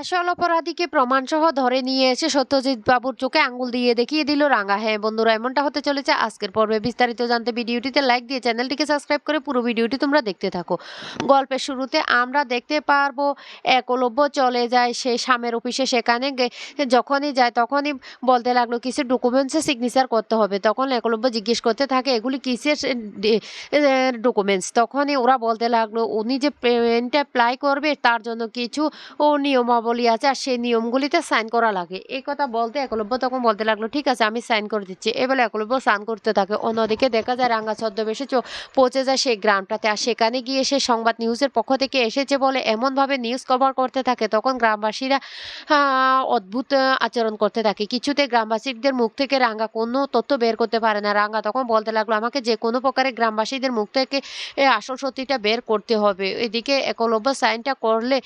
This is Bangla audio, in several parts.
আসল অপরাধীকে প্রমাণসহ ধরে নিয়ে এসে সত্যজিৎ বাবুর চোখে আঙ্গুল দিয়ে দেখিয়ে দিল রাঙা। হ্যাঁ বন্ধুরা, এমনটা হতে চলেছে আজকের পর্বে। বিস্তারিত জানতে ভিডিওটিতে লাইক দিয়ে চ্যানেলটিকে সাবস্ক্রাইব করে পুরো ভিডিওটি তোমরা দেখতে থাকো। গল্পের শুরুতে আমরা দেখতে পারব, একলব্য চলে যায় সে স্বামের অফিসে। সেখানে যখনই যায় তখনই বলতে লাগল, কিসের ডকুমেন্টসে সিগনেচার করতে হবে? তখন একলব্য জিজ্ঞেস করতে থাকে, এগুলি কিসের ডকুমেন্টস তখনই ওরা বলতে লাগল, উনি যে পেমেন্ট অ্যাপ্লাই করবে তার জন্য কিছু ও নিয়মাবলী আছে, আর সেই নিয়মগুলিতে সাইন করা লাগে। এই কথা বলতে একলব্য তখন বলতে লাগল, ঠিক আছে, আমি সাইন করে দিচ্ছি। এবার একলব্য সাইন করতে থাকে। অন্যদিকে দেখা যায় রাঙ্গা ছদ্মবেশে পৌঁছে যায় সেই গ্রামটাতে, আর সেখানে গিয়ে সে সংবাদ নিউজের পক্ষ থেকে এসেছে বলে এমনভাবে নিউজ কভার করতে থাকে। তখন গ্রামবাসীরা অদ্ভুত আচরণ করতে থাকে। কিছুতে গ্রামবাসীদের মুখ থেকে রাঙ্গা কোনো তথ্য বের করতে পারে না। রাঙ্গা তখন বলতে লাগল, আমাকে যে কোনো প্রকারে গ্রামবাসীদের মুখ থেকে আসল সত্যিটা বের করতে হবে। এদিকে একলব্য সাইনটা করলে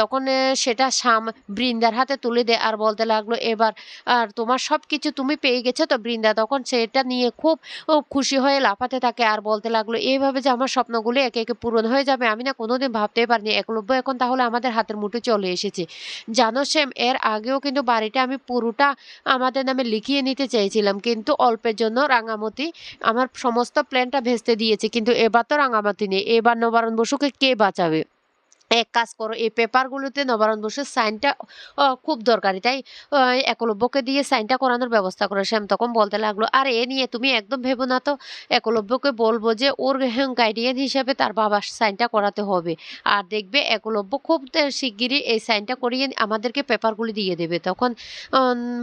তখন সেটা সাম বৃন্দার হাতে তুলে দেয় আর বলতে লাগল, এবার আর তোমার সব কিছু তুমি পেয়ে গেছো তো বৃন্দা? তখন সেটা নিয়ে খুব খুশি হয়ে লাফাতে থাকে আর বলতে লাগল, এইভাবে যে আমার স্বপ্নগুলো একে একে পূরণ হয়ে যাবে, আমি না কোনোদিন ভাবতেই পারিনি। একলব্য এখন তাহলে আমাদের হাতের মুঠে চলে এসেছে। জানো শ্যাম, এর আগেও কিন্তু বাড়িটা আমি পুরোটা আমাদের নামে লিখিয়ে নিতে চেয়েছিলাম, কিন্তু অল্পের জন্য রাঙামতি আমার সমস্ত প্ল্যানটা ভেস্তে দিয়েছে, কিন্তু এবার তো রাঙামাতি নেই। এবার নবারণ বসুকে কে বাঁচাবে? এক কাজ করো, এই পেপারগুলোতে নবারণ বসুর সাইনটা খুব দরকারি, তাই? একলব্যকে দিয়ে সাইনটা করানোর ব্যবস্থা করো। শ্যাম তখন বলতে লাগল, আর, এ নিয়ে তুমি একদম ভেবো না তো। একলব্যকে বলব যে, ওর গাইডিয়ান হিসাবে তার বাবার সাইনটা করাতে হবে। আর দেখবে একলব্য খুব শিগগিরই এই সাইনটা করিয়ে আমাদেরকে পেপারগুলি দিয়ে দেবে। তখন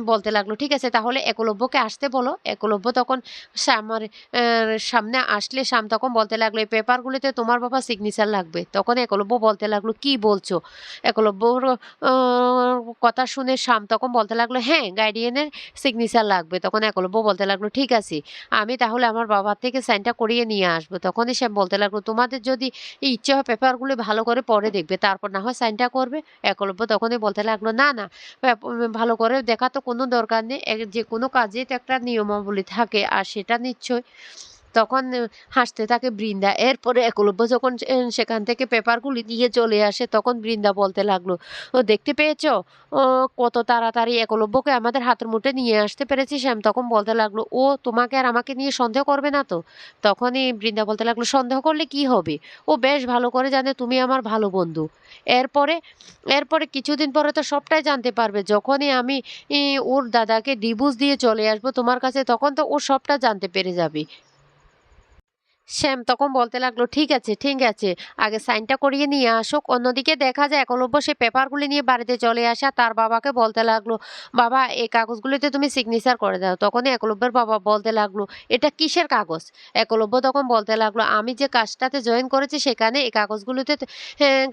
বলতে লাগল, ঠিক আছে, তাহলে একলব্যকে আসতে বলো। একলব্য তখন শ্যামার সামনে আসলে শ্যাম তখন বলতে লাগল, এই পেপারগুলিতে তোমার বাবা সিগনেচার লাগবে। তখন একলব্য বলতে লাগল, কি বলছো? একলব্যর কথা শুনে শ্যাম তখন বলতে লাগল হ্যাঁ গাইডিয়ানের সিগনেচার লাগবে। তখন একলব্য বলতে লাগল, ঠিক আছে, আমি তাহলে আমার বাবার থেকে সাইনটা করিয়ে নিয়ে আসব। তখনই শ্যাম বলতে লাগল, তোমাদের যদি ইচ্ছে হয় পেপারগুলো ভালো করে পরে দেখবে, তারপর না হয় সাইনটা করবে। একলব্য তখনই বলতে লাগল, না না ভালো করে দেখা তো কোনো দরকার নেই। যে কোনো কাজে তো একটা নিয়মাবলী থাকে, আর সেটা নিশ্চয় তখন হাসতে থাকে বৃন্দা। এরপরে একলব্য যখন সেখান থেকে পেপারগুলি নিয়ে চলে আসে, তখন বৃন্দা বলতে লাগল, ও, দেখতে পেয়েছ? কত তাড়াতাড়ি একলব্যকে আমাদের হাতের মুঠে নিয়ে আসতে পেরেছি, শ্যাম। তখন বলতে লাগল, ও, তোমাকে আর আমাকে নিয়ে সন্দেহ করবে না তো? তখনই বৃন্দা বলতে লাগল, সন্দেহ করলে কি হবে? ও বেশ ভালো করে জানে তুমি আমার ভালো বন্ধু। এরপরে এরপরে কিছুদিন পরে তো সবটাই জানতে পারবে। যখনই আমি ওর দাদাকে ডিভোর্স দিয়ে চলে আসব তোমার কাছে, তখন তো ও সবটা জানতে পেরে যাবে। শ্যাম তখন বলতে লাগল, ঠিক আছে ঠিক আছে, আগে সাইনটা করিয়ে নিয়ে আসুক। অন্যদিকে দেখা যায় একলব্য সে পেপারগুলি নিয়ে বাড়িতে চলে আসা তার বাবাকে বলতে লাগল, বাবা, এই কাগজগুলিতে তুমি সিগনেচার করে দাও। তখনই একলব্যের বাবা বলতে লাগল, এটা কিসের কাগজ? একলব্য তখন বলতে লাগল, আমি যে কাজটাতে জয়েন করেছি সেখানে এই কাগজগুলোতে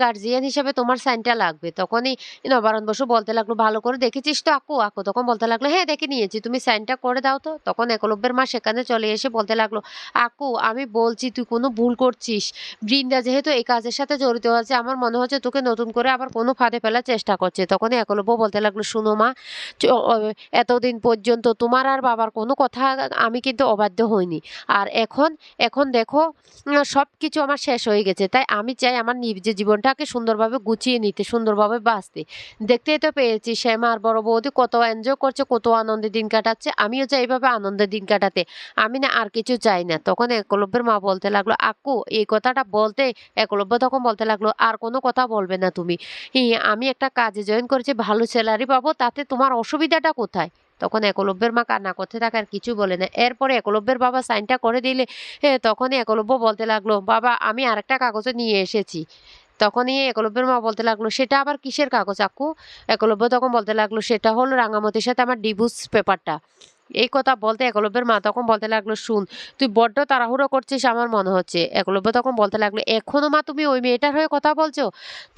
গার্জিয়ান হিসেবে তোমার সাইনটা লাগবে। তখনই নবারণ বসু বলতে লাগল, ভালো করে দেখেছিস তো আকু আকু তখন বলতে লাগল হ্যাঁ দেখে নিয়েছি, তুমি সাইনটা করে দাও তো। তখন একলব্যের মা সেখানে চলে এসে বলতে লাগল আকু আমি বলছি, তুই কোনো ভুল করছিস? বৃন্দা যেহেতু এই কাজের সাথে জড়িত আছে, আমার মনে হচ্ছে তোকে নতুন করে আবার কোনো ফাঁদে ফেলার চেষ্টা করছে। তখন একলব্য বলতে লাগল, শুনো মা এতদিন পর্যন্ত তোমার আর বাবার কোনো কথা আমি কিন্তু অবাধ্য হইনি। আর এখন এখন দেখো সব কিছু আমার শেষ হয়ে গেছে। তাই আমি চাই আমার নিজের জীবনটাকে সুন্দরভাবে গুছিয়ে নিতে, সুন্দরভাবে বাঁচতে। দেখতেই তো পেয়েছি, শ্যামা আর বড় বৌদি কত এনজয় করছে, কত আনন্দে দিন কাটাচ্ছে। আমিও চাই এইভাবে আনন্দের দিন কাটাতে। আমি না আর কিছু চাই না। তখন একলব্যের মা বলতে লাগল আকু এই কথাটা বলতে একলব্য তখন বলতে লাগল, আর কোনো কথা বলবে না তুমি। আমি একটা কাজে জয়েন করেছি, ভালো স্যালারি পাবো, তাতে তোমার অসুবিধাটা কোথায়? তখন একলব্যের মা কান্না করতে থাকে আর কিছু বলে না। এরপরে একলব্যের বাবা সাইনটা করে দিলে তখনই একলব্য বলতে লাগল, বাবা, আমি আরেকটা কাগজে নিয়ে এসেছি। তখনই একলব্যের মা বলতে লাগল, সেটা আবার কিসের কাগজ আকু একলব্য তখন বলতে লাগল, সেটা হলো রাঙামতির সাথে আমার ডিভোর্স পেপারটা। এই কথা বলতে একলব্যের মা তখন বলতে লাগল, শুন, তুই বড্ড তাড়াহুড়ো করছিস আমার মনে হচ্ছে। একলব্য তখন বলতে লাগল, এখনও মা তুমি ওই মেয়েটার হয়ে কথা বলছো?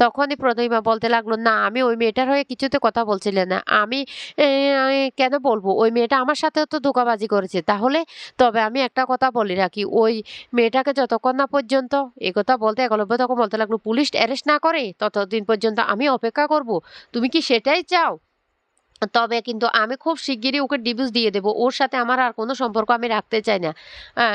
তখনই প্রদীমা বলতে লাগল, না, আমি ওই মেয়েটার হয়ে কিছুতে কথা বলছিলেন না। আমি কেন বলব? ওই মেয়েটা আমার সাথেও তো ধোকাবাজি করেছে। তাহলে তবে আমি একটা কথা বলি রাখি, ওই মেয়েটাকে যতক্ষণ না পর্যন্ত এ কথা বলতে একলব্য তখন বলতে লাগল, পুলিশ অ্যারেস্ট না করে, ততদিন পর্যন্ত আমি অপেক্ষা করব। তুমি কি সেটাই চাও? তবে কিন্তু আমি খুব শিগগিরই ওকে ডিভোর্স দিয়ে দেব। ওর সাথে আমার আর কোনো সম্পর্ক আমি রাখতে চাই না।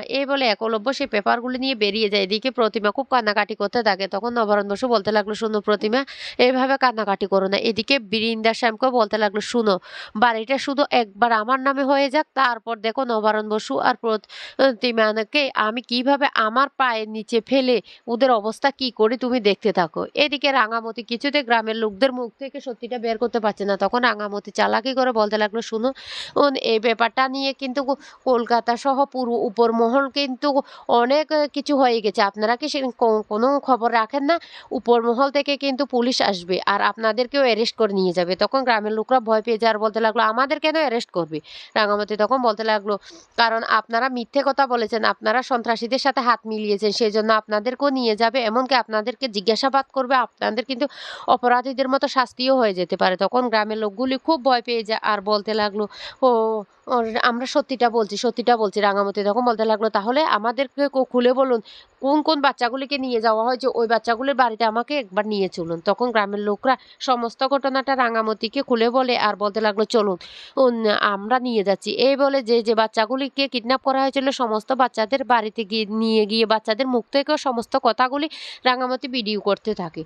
এই বলে একলব্য সেই পেপারগুলি নিয়ে বেরিয়ে যায়। এদিকে প্রতিমা খুব কান্নাকাটি করতে থাকে। তখন নবারুণ বসু বলতে লাগল, "শোনো প্রতিমা, এভাবে কান্নাকাটি করো না।" এদিকে বীরেন্দ্র শ্যামকেও বলতে লাগল, "শুনো, বাড়িটা শুধু একবার আমার নামে হয়ে যাক, তারপর দেখো নবারুণ বসু আর প্রতিমাকে আমি কীভাবে আমার পায়ের নিচে ফেলে ওদের অবস্থা কি করে তুমি দেখতে থাকো।" এদিকে রাঙামতি কিছুতে গ্রামের লোকদের মুখ থেকে সত্যিটা বের করতে পারছে না। তখন রাঙামতি চালাকি করে বলতে লাগল, শুনুন এই ব্যাপারটা নিয়ে কিন্তু কলকাতা সহ পুরো উপর মহল কিন্তু অনেক কিছু হয়ে গেছে। আপনারা কি কোনো খবর রাখেন না? উপর মহল থেকে কিন্তু পুলিশ আসবে আর আপনাদেরকেও অ্যারেস্ট করে নিয়ে যাবে।" তখন গ্রামের লোকরা ভয় পেয়ে যায় আর বলতে লাগল, "আমাদের কেন অ্যারেস্ট করবে?" রাঙামতি তখন বলতে লাগল, "কারণ আপনারা মিথ্যে কথা বলেছেন। আপনারা সন্ত্রাসীদের সাথে হাত মিলিয়েছেন। সেই জন্য আপনাদেরকেও নিয়ে যাবে। এমনকি আপনাদেরকে জিজ্ঞাসাবাদ করবে। আপনাদের কিন্তু অপরাধীদের মতো শাস্তিও হয়ে যেতে পারে।" তখন গ্রামের লোকগুলি খুব ভয় পেয়ে যায় আর বলতে লাগল, "ও আমরা সত্যিটা বলছি, সত্যিটা বলছি।" রাঙামতি তখন বলতে লাগল, "তাহলে আমাদেরকে খুলে বলুন, কোন, কোন বাচ্চাগুলিকে নিয়ে যাওয়া হয়েছে? ওই বাচ্চাগুলির বাড়িতে আমাকে একবার নিয়ে চলুন।" তখন গ্রামের লোকরা সমস্ত ঘটনাটা রাঙামতিকে খুলে বলে আর বলতে লাগল, "চলুন, আমরা নিয়ে যাচ্ছি।" এই বলে যে, যে বাচ্চাগুলিকে কিডন্যাপ করা হয়েছিল সমস্ত বাচ্চাদের বাড়িতে গিয়ে নিয়ে গিয়ে বাচ্চাদের মুখ থেকেও সমস্ত কথাগুলি রাঙামতি ভিডিও করতে থাকে।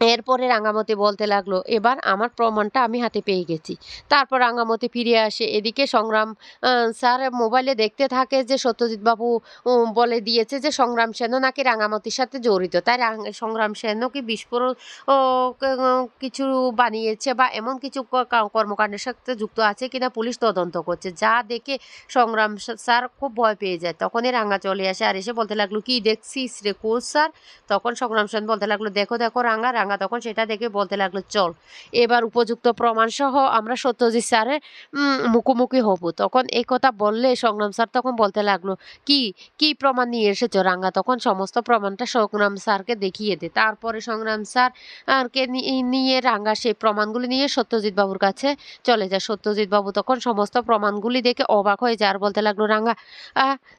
এরপরে রাঙামতি বলতে লাগল, "এবার আমার প্রমাণটা আমি হাতে পেয়ে গেছি।" তারপর রাঙামতি ফিরে আসে। এদিকে সংগ্রাম স্যার মোবাইলে দেখতে থাকে যে সত্যজিৎবাবু উ বলে দিয়েছে যে সংগ্রাম সেনও নাকি রাঙামতির সাথে জড়িত। তাই সংগ্রাম সেনও কি বিস্ফোরক কিছু বানিয়েছে বা এমন কিছু কর্মকাণ্ডের সাথে যুক্ত আছে কিনা পুলিশ তদন্ত করছে। যা দেখে সংগ্রাম স্যার খুব ভয় পেয়ে যায়। তখনই রাঙা চলে আসে আর এসে বলতে লাগল, "কি দেখছিস রে কোচ স্যার?" তখন সংগ্রাম সেন বলতে লাগল, "দেখো, দেখো রাঙা।" রাঙা তখন সেটা দেখে বলতে লাগল, "চল, এবার উপযুক্ত প্রমাণসহ আমরা সত্যজিৎ স্যারের মুখোমুখি হব।" তখন এই কথা বললে সংগ্রাম স্যার তখন বলতে লাগল, "কি, কি প্রমাণ নিয়ে এসেছ?" রাঙা তখন সমস্ত প্রমাণটা সংগ্রাম স্যারকে দেখিয়ে দেয়। তারপরে সংগ্রাম স্যার নি নিয়ে রাঙা সেই প্রমাণগুলি নিয়ে সত্যজিৎবাবুর কাছে চলে যায়। সত্যজিৎবাবু তখন সমস্ত প্রমাণগুলি দেখে অবাক হয়ে যায় আর বলতে লাগল, রাঙ্গা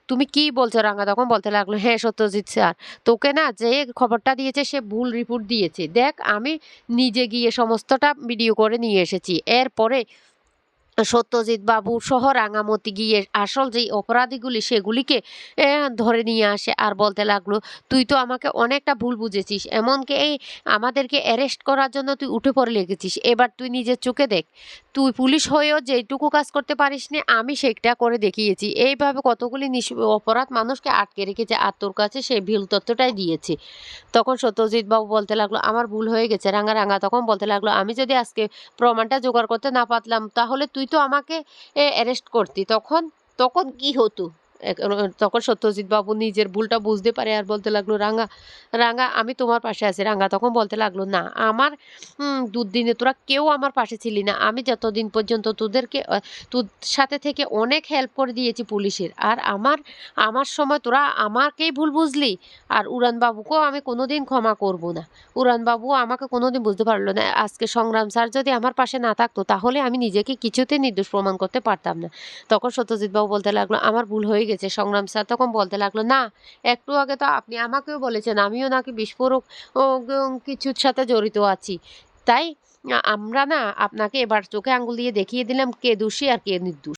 তুমি কি বলছো?" রাঙ্গা তখন বলতে লাগল, "হ্যাঁ সত্যজিৎ স্যার, তোকে না যে খবরটা দিয়েছে সে ভুল রিপোর্ট দিয়েছে। দেখ আমি নিজে গিয়ে সমস্তটা ভিডিও করে নিয়ে এসেছি।" এরপরে সত্যজিৎবাবু সহ রাঙামতি গিয়ে আসল যেই অপরাধীগুলি সেগুলিকে ধরে নিয়ে আসে আর বলতে লাগল, "তুই তো আমাকে অনেকটা ভুল বুঝেছিস। এমনকি এই আমাদেরকে অ্যারেস্ট করার জন্য তুই উঠে পড়ে লেগেছিস। এবার তুই নিজের চোখে দেখ। তুই পুলিশ হয়েও যেইটুকু কাজ করতে পারিস নি আমি সেইটা করে দেখিয়েছি। এইভাবে কতগুলি নিস অপরাধ মানুষকে আটকে রেখেছে আর তোর কাছে সেই ভুল তথ্যটাই দিয়েছি।" তখন সত্যজিৎ বাবু বলতে লাগল, "আমার ভুল হয়ে গেছে।" রাঙা, রাঙা তখন বলতে লাগল, "আমি যদি আজকে প্রমাণটা জোগাড় করতে না পারলাম তাহলে তুই তো আমাকে অ্যারেস্ট করতি। তখন, তখন কি হতো?" এক সত্যজিৎ বাবু নিজের ভুলটা বুঝতে পারে আর বলতে লাগল, "রাঙা, রাঙা আমি তোমার পাশে আছি।" রাঙা তখন বলতে লাগল, "না, আমার দুদিনে তোরা কেউ আমার পাশে ছিলি না। আমি যতদিন পর্যন্ত তোদেরকে তোর সাথে থেকে অনেক হেল্প করে দিয়েছি পুলিশের। আর আমার, আমার সময় তোরা আমাকেই ভুল বুঝলি? আর উড়ানবাবুকেও আমি কোনোদিন ক্ষমা করব না। উড়ানবাবু আমাকে কোনোদিন বুঝতে পারল না। আজকে সংগ্রাম স্যার যদি আমার পাশে না থাকতো তাহলে আমি নিজেকে কিছুতেই নির্দোষ প্রমাণ করতে পারতাম না।" তখন সত্যজিৎ বাবু বলতে লাগল, "আমার ভুল হয়ে গেছে।" সংগ্রাম স্যার তখন বলতে লাগল, "না, একটু আগে তো আপনি আমাকেও বলেছেন আমিও নাকি বিস্ফোরক কিছুর সাথে জড়িত আছি। তাই আমরা না আপনাকে এবার চোখে আঙ্গুল দিয়ে দেখিয়ে দিলাম কে দোষী আর কে নির্দোষ।"